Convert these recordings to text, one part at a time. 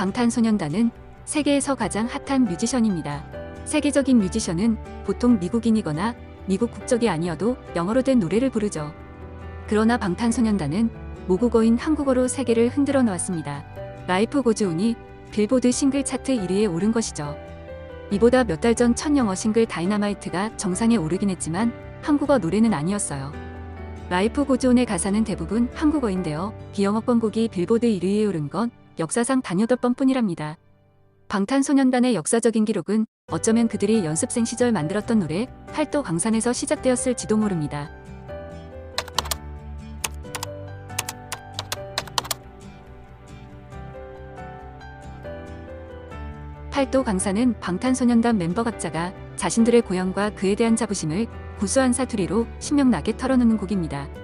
방탄소년단은 세계에서 가장 핫한 뮤지션입니다. 세계적인 뮤지션은 보통 미국인이거나 미국 국적이 아니어도 영어로 된 노래를 부르죠. 그러나 방탄소년단은 모국어인 한국어로 세계를 흔들어 놓았습니다. 라이프 고즈온이 빌보드 싱글 차트 1위에 오른 것이죠. 이보다 몇 달 전 첫 영어 싱글 다이나마이트가 정상에 오르긴 했지만 한국어 노래는 아니었어요. 라이프 고즈온의 가사는 대부분 한국어인데요. 비영어권 곡이 빌보드 1위에 오른 건 역사상 단 8번 뿐이랍니다. 방탄소년단의 역사적인 기록은 어쩌면 그들이 연습생 시절 만들었던 노래 팔도 광산에서 시작되었을지도 모릅니다. 팔도 강사는 방탄소년단 멤버 각자가 자신들의 고향과 그에 대한 자부심을 구수한 사투리로 신명나게 털어놓는 곡입니다.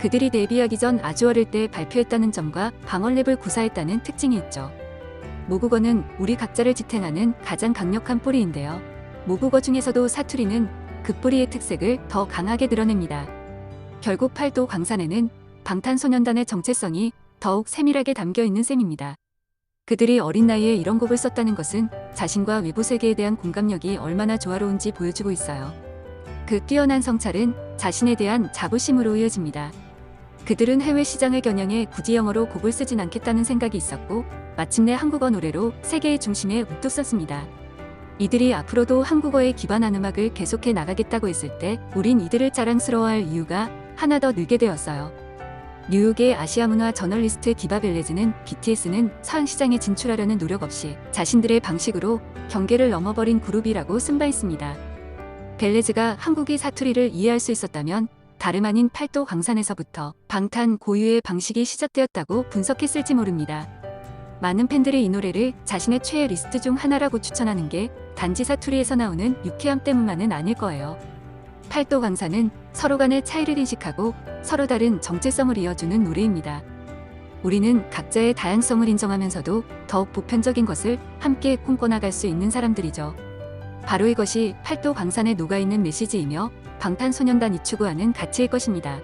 그들이 데뷔하기 전 아주 어릴 때 발표했다는 점과 방언랩을 구사했다는 특징이 있죠. 모국어는 우리 각자를 지탱하는 가장 강력한 뿌리인데요. 모국어 중에서도 사투리는 그 뿌리의 특색을 더 강하게 드러냅니다. 결국 팔도 광산에는 방탄소년단의 정체성이 더욱 세밀하게 담겨 있는 셈입니다. 그들이 어린 나이에 이런 곡을 썼다는 것은 자신과 외부 세계에 대한 공감력이 얼마나 조화로운지 보여주고 있어요. 그 뛰어난 성찰은 자신에 대한 자부심으로 이어집니다. 그들은 해외 시장을 겨냥해 굳이 영어로 곡을 쓰진 않겠다는 생각이 있었고 마침내 한국어 노래로 세계의 중심에 우뚝 섰습니다. 이들이 앞으로도 한국어에 기반한 음악을 계속해 나가겠다고 했을 때 우린 이들을 자랑스러워할 이유가 하나 더 늘게 되었어요. 뉴욕의 아시아 문화 저널리스트 기바 벨레즈는 BTS는 서양 시장에 진출하려는 노력 없이 자신들의 방식으로 경계를 넘어버린 그룹이라고 쓴바했습니다. 벨레즈가 한국의 사투리를 이해할 수 있었다면 다름 아닌 팔도 광산에서부터 방탄 고유의 방식이 시작되었다고 분석했을지 모릅니다. 많은 팬들이 이 노래를 자신의 최애 리스트 중 하나라고 추천하는 게 단지 사투리에서 나오는 유쾌함 때문만은 아닐 거예요. 팔도 강사는 서로 간의 차이를 인식하고 서로 다른 정체성을 이어주는 노래입니다. 우리는 각자의 다양성을 인정하면서도 더욱 보편적인 것을 함께 꿈꿔나갈 수 있는 사람들이죠. 바로 이것이 팔도 광산에 녹아있는 메시지이며 방탄소년단이 추구하는 가치일 것입니다.